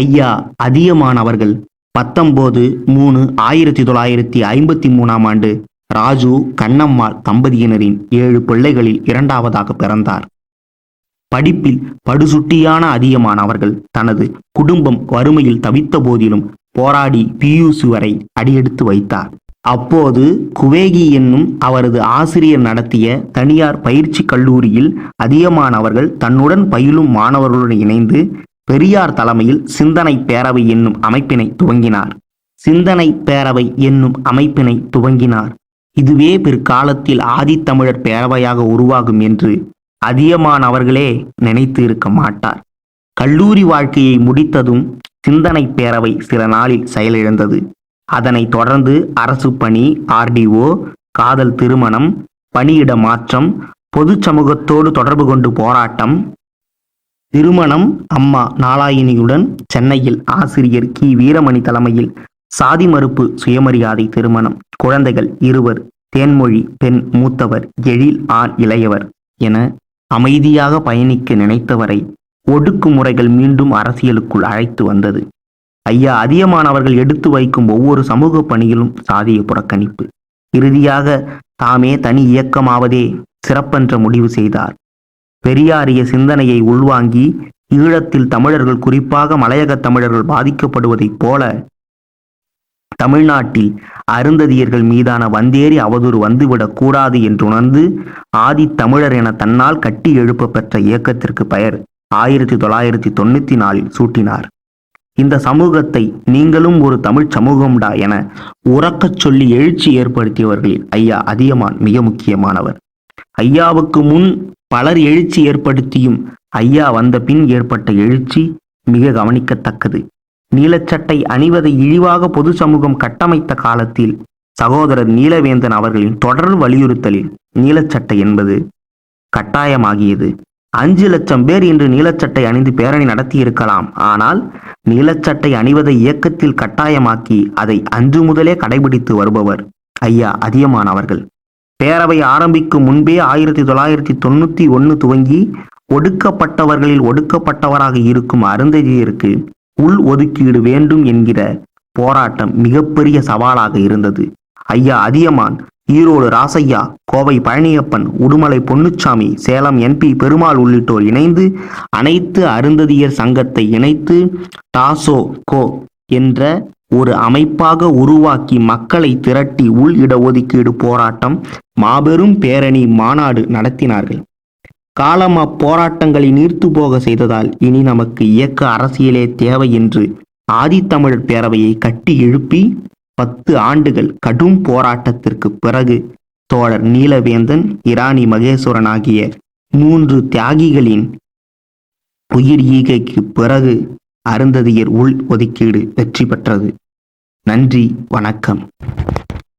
ஐயா அதிகமானவர்கள் பத்தொம்போது பத்தொன்பது மூணு ஆயிரத்தி தொள்ளாயிரத்தி ஐம்பத்தி மூணாம் ஆண்டு ராஜு கண்ணம்மாள் தம்பதியினரின் ஏழு பிள்ளைகளில் இரண்டாவதாக பிறந்தார். படிப்பில் படுசுட்டியான அதிகமானவர்கள் தனது குடும்பம் வறுமையில் தவித்த போதிலும் போராடி பியூசி வரை அடியெடுத்து வைத்தார். அப்போது குவேகி என்னும் அவரது ஆசிரியர் நடத்திய தனியார் பயிற்சி கல்லூரியில் அதிகமானவர்கள் தன்னுடன் பயிலும் மாணவர்களுடன் இணைந்து பெரியார் தலைமையில் சிந்தனை பேரவை என்னும் அமைப்பினை துவங்கினார். சிந்தனை பேரவை என்னும் அமைப்பினை துவங்கினார். இதுவே பிற்காலத்தில் ஆதித்தமிழர் பேரவையாக உருவாகும் என்று அதியமான் அவர்களே நினைத்து இருக்க மாட்டார். கல்லூரி வாழ்க்கையை முடித்ததும் சிந்தனை பேரவை சில நாளில் செயலிழந்தது. அதனைத் தொடர்ந்து அரசு பணி ஆர்டிஓ காதல் திருமணம் பணியிட மாற்றம் பொது சமூகத்தோடு தொடர்பு கொண்டு போராட்டம் திருமணம் அம்மா நாளாயினியுடன் சென்னையில் ஆசிரியர் கி. வீரமணி தலைமையில் சாதி மறுப்பு சுயமரியாதை திருமணம். குழந்தைகள் இருவர் தேன்மொழி பெண் மூத்தவர் எழில் ஆண் இளையவர் என அமைதியாக பயணிக்க நினைத்தவரை ஒடுக்குமுறைகள் மீண்டும் அரசியலுக்குள் அழைத்து வந்தது. ஐயா அதியமானவர்கள் எடுத்து வைக்கும் ஒவ்வொரு சமூக பணியிலும் சாதிய புறக்கணிப்பு. இறுதியாக தாமே தனி இயக்கமாவதே சிறப்பென்ற முடிவு செய்தார். பெரியாரிய சிந்தனையை உள்வாங்கி ஈழத்தில் தமிழர்கள் குறிப்பாக மலையக தமிழர்கள் பாதிக்கப்படுவதைப் போல தமிழ்நாட்டில் அருந்ததியர்கள் மீதான வந்தேறி அவதூறு வந்துவிடக் கூடாது என்று உணர்ந்து ஆதித்தமிழர் என தன்னால் கட்டி எழுப்ப பெற்ற இயக்கத்திற்கு பெயர் ஆயிரத்தி தொள்ளாயிரத்தி தொண்ணூத்தி நாலில் சூட்டினார். இந்த சமூகத்தை நீங்களும் ஒரு தமிழ் சமூகம்டா என உறக்கச் சொல்லி எழுச்சி ஏற்படுத்தியவர்களில் ஐயா அதியமான் மிக முக்கியமானவர். ஐயாவுக்கு முன் பலர் எழுச்சி ஏற்படுத்தியும் ஐயா வந்த பின் ஏற்பட்ட எழுச்சி மிக கவனிக்கத்தக்கது. நீலச்சட்டை அணிவதை இழிவாக பொது சமூகம் கட்டமைத்த காலத்தில் சகோதரர் நீலவேந்தன் அவர்களின் தொடர் வலியுறுத்தலில் நீலச்சட்டை என்பது கட்டாயமாகியது. அஞ்சு லட்சம் பேர் இன்று நீலச்சட்டை அணிந்து பேரணி நடத்தியிருக்கலாம். ஆனால் நீலச்சட்டை அணிவதை இயக்கத்தில் கட்டாயமாக்கி அதை அன்று முதலே கடைபிடித்து வருபவர் ஐயா அதியமான் அவர்கள். பேரவை ஆரம்பிக்கும் முன்பே ஆயிரத்தி தொள்ளாயிரத்தி தொண்ணூத்தி ஒன்னு துவங்கி ஒடுக்கப்பட்டவர்களில் ஒடுக்கப்பட்டவராக இருக்கும் அருந்ததியருக்கு உள் ஒதுக்கீடு வேண்டும் என்கிற போராட்டம் மிகப்பெரிய சவாலாக இருந்தது. ஐயா அதியமான் ஈரோடு ராசையா கோவை பழனியப்பன் உடுமலை பொன்னுச்சாமி சேலம் என்பி பெருமாள் உள்ளிட்டோர் இணைந்து அனைத்து அருந்ததியர் சங்கத்தை இணைத்து டாசோ கோ என்ற ஒரு அமைப்பாக உருவாக்கி மக்களை திரட்டி உள் இடஒதுக்கீடு போராட்டம் மாபெரும் பேரணி மாநாடு நடத்தினார்கள். காலம் அப்போராட்டங்களை நீர்த்து போக செய்ததால் இனி நமக்கு இயக்க அரசியலே தேவை என்று ஆதித்தமிழர் பேரவையை கட்டி எழுப்பி பத்து ஆண்டுகள் கடும் போராட்டத்திற்கு பிறகு தோழர் நீலவேந்தன் இராணி மகேஸ்வரன் ஆகிய மூன்று தியாகிகளின் உயிர் ஈகைக்கு பிறகு அருந்ததியர் உள் ஒதுக்கீடு வெற்றி பெற்றது. நன்றி வணக்கம்.